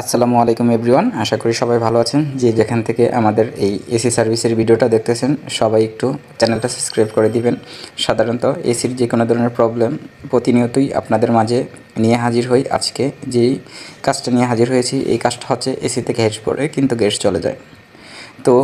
আসসালামু আলাইকুম এভরিওয়ান আশা করি সবাই ভালো আছেন। যে যেখান থেকে আমাদের এই এসি সার্ভিসের ভিডিওটা দেখতেছেন, সবাই একটু চ্যানেলটা সাবস্ক্রাইব করে দিবেন। সাধারণত এসির যে কোনো ধরনের প্রবলেম প্রতিনিয়তই আপনাদের মাঝে নিয়ে হাজির হই। আজকে যেই কাজটা নিয়ে হাজির হয়েছি, এই কাজটা হচ্ছে এসিতে গ্যাস পড়ে, কিন্তু গ্যাস চলে যায়। তো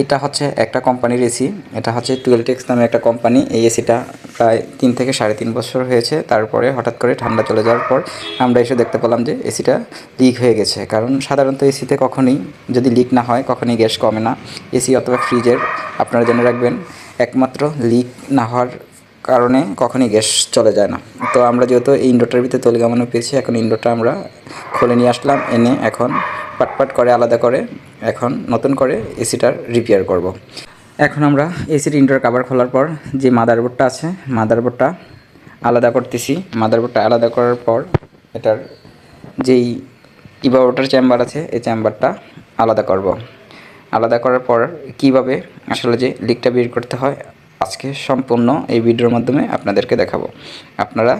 এটা হচ্ছে একটা কোম্পানির এসি এটা হচ্ছে টুয়েলটেক্স নামে একটা কোম্পানি। এই এসিটা প্রায় তিন থেকে সাড়ে তিন বছর হয়েছে। তারপরে হঠাৎ করে ঠান্ডা চলে যাওয়ার পর আমরা এসে দেখতে পেলাম যে এসিটা লিক হয়ে গেছে। কারণ সাধারণত এসিতে কখনই যদি লিক না হয়, কখনই গ্যাস কমে না। এসি অথবা ফ্রিজের আপনারা জেনে রাখবেন, একমাত্র লিক না হওয়ার কারণে কখনই গ্যাস চলে যায় না। তো আমরা যেহেতু এই ইনডোরটার ভিতরে তলিগামানো পেয়েছি, এখন ইনডোরটা আমরা খুলে নিয়ে আসলাম, এনে এখন পাটপাট করে, আলাদা করে এখন নতুন করে এসিটার রিপেয়ার করব। এখন আমরা এসির ইনডোর কাভার খোলার পর যে মাদারবোর্ডটা আছে মাদারবোর্ডটা আলাদা করতেছি মাদারবোর্ডটা আলাদা করার পর এটার যেই ইভাওটার চেম্বার আছে, এই চেম্বারটা আলাদা করব। আলাদা করার পর কীভাবে আসলে যে লিকটা বের করতে হয়, আজকে সম্পূর্ণ এই ভিডিওর মাধ্যমে আপনাদেরকে দেখাবো আপনারা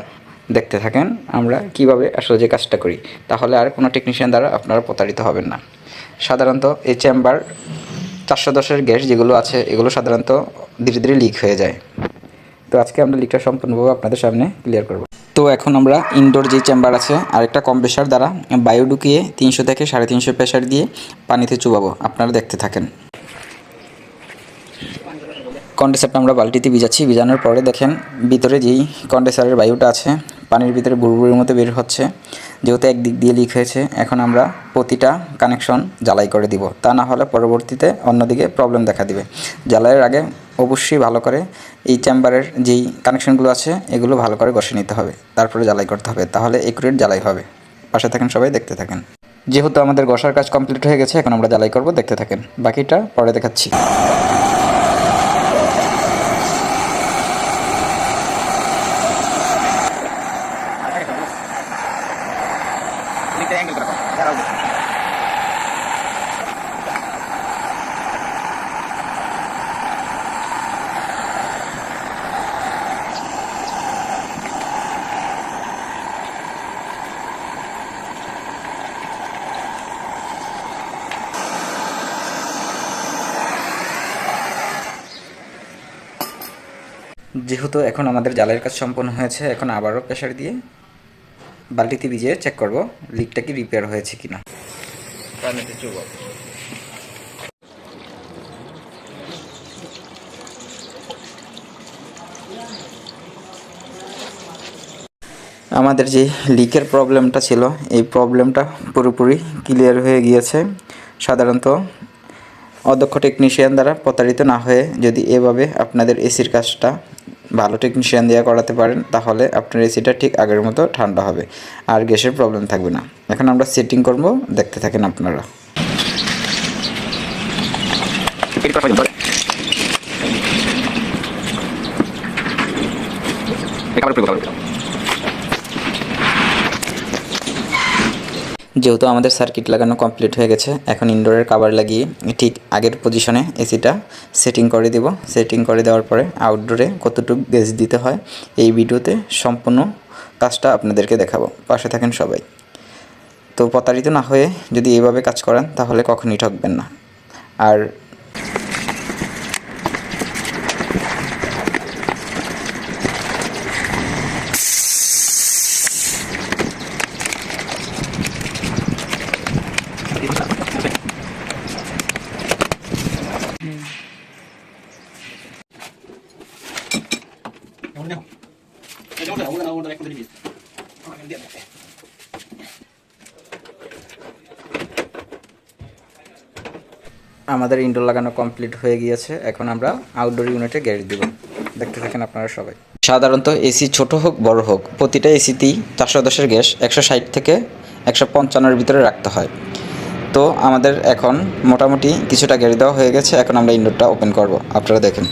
দেখতে থাকেন আমরা কীভাবে আসলে যে কাজটা করি। তাহলে আর কোনো টেকনিশিয়ান দ্বারা আপনারা প্রতারিত হবেন না। সাধারণত এই চেম্বার চারশো দশের গ্যাস যেগুলো আছে, এগুলো সাধারণত ধীরে ধীরে লিক হয়ে যায়। তো আজকে আমরা লিকটা সম্পূর্ণভাবে আপনাদের সামনে ক্লিয়ার করব। তো এখন আমরা ইনডোর যে চেম্বার আছে, আরেকটা কম্প্রেসার দ্বারা বায়ু ঢুকিয়ে তিনশো থেকে সাড়ে তিনশো প্রেশার দিয়ে পানিতে চুবাবো। আপনারা দেখতে থাকেন। কন্ডেন্সারটা আমরা বালতিতে ভিজাচ্ছি। ভিজানোর পরে দেখেন ভিতরে যেই কন্ডেন্সারের বায়ুটা আছে, পানির ভিতরে বুড়বুড়ির মতো বের হচ্ছে। যেহেতু একদিক দিয়ে লিক হয়েছে, এখন আমরা প্রতিটা কানেকশন জ্বালাই করে দিব। তা না হলে পরবর্তীতে অন্যদিকে প্রবলেম দেখা দিবে। জ্বালাইয়ের আগে অবশ্যই ভালো করে এই চেম্বারের যেই কানেকশনগুলো আছে, এগুলো ভালো করে ঘষে নিতে হবে। তারপরে জ্বালাই করতে হবে। তাহলে একুরেট জ্বালাই হবে। পাশে থাকেন সবাই, দেখতে থাকেন। যেহেতু আমাদের ঘষার কাজ কমপ্লিট হয়ে গেছে, এখন আমরা জ্বালাই করব, দেখতে থাকেন। বাকিটা পরে দেখাচ্ছি। যেহেতু এখন আমাদের জালের কাজ সম্পন্ন হয়েছে এখন আবারও প্রেশার দিয়ে বালতিতে ভিজিয়ে চেক করব লিকটা কি রিপেয়ার হয়েছে কিনা। পানিতে চুবাবো আমাদের যে লিকের প্রবলেমটা ছিল এই প্রবলেমটা পুরোপুরি ক্লিয়ার হয়ে গিয়েছে। সাধারণত অদক্ষ টেকনিশিয়ান দ্বারা প্রতারিত না হয়ে যদি এভাবে আপনাদের এসির কাজটা ভালো টেকনিশিয়ান দিয়ে করাতে পারেন, তাহলে আপনার এসিটা ঠিক আগের মতো ঠান্ডা হবে, আর গ্যাসের প্রবলেম থাকবে না। এখন আমরা সেটিং করব, দেখতে থাকেন আপনারা। যেহেতু আমাদের সার্কিট লাগানো কমপ্লিট হয়ে গেছে, এখন ইনডোরের কাভার লাগিয়ে ঠিক আগের পজিশনে এসিটা সেটিং করে দিব। সেটিং করে দেওয়ার পরে আউটডোরে কতটুকু গ্যাস দিতে হয়, এই ভিডিওতে সম্পূর্ণ কাজটা আপনাদেরকে দেখাবো। পাশে থাকেন সবাই। তো প্রতারিত না হয়ে যদি এভাবে কাজ করেন, তাহলে কখনই ঠকবেন না। আর আমাদের ইনডোর লাগানো কমপ্লিট হয়ে গিয়েছে। এখন আমরা আউটডোর ইউনিটে গ্যাস দিব। দেখতে থাকেন আপনারা সবাই। সাধারণত এসি ছোট হোক, বড় হোক, প্রতিটা এসিতেই চারশো দশের গ্যাস একশো ষাট থেকে একশো পঞ্চান্নর ভিতরে রাখতে হয়। তো আমাদের এখন মোটামুটি কিছুটা গ্যাস দেওয়া হয়ে গেছে। এখন আমরা ইনডোরটা ওপেন করব। আপনারা দেখেন।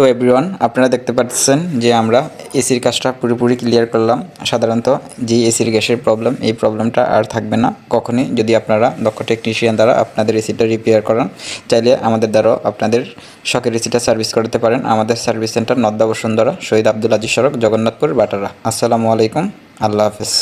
তো এভরিওয়ান আপনারা দেখতে পাচ্ছেন যে আমরা এসির কাজটা পুরোপুরি ক্লিয়ার করলাম। সাধারণত যে এসির গ্যাসের প্রবলেম এই প্রবলেমটা আর থাকবে না। কখনই যদি আপনারা দক্ষ টেকনিশিয়ান দ্বারা আপনাদের এসিটা রিপেয়ার করান, চাইলে আমাদের দ্বারাও আপনাদের শখের এসিটা সার্ভিস করতে পারেন। আমাদের সার্ভিস সেন্টার নদ্দা বসুন্ধরা, শহীদ আব্দুল আজিজ সড়ক, জগন্নাথপুর, বাটারা। আসসালামু আলাইকুম, আল্লাহ হাফেজ।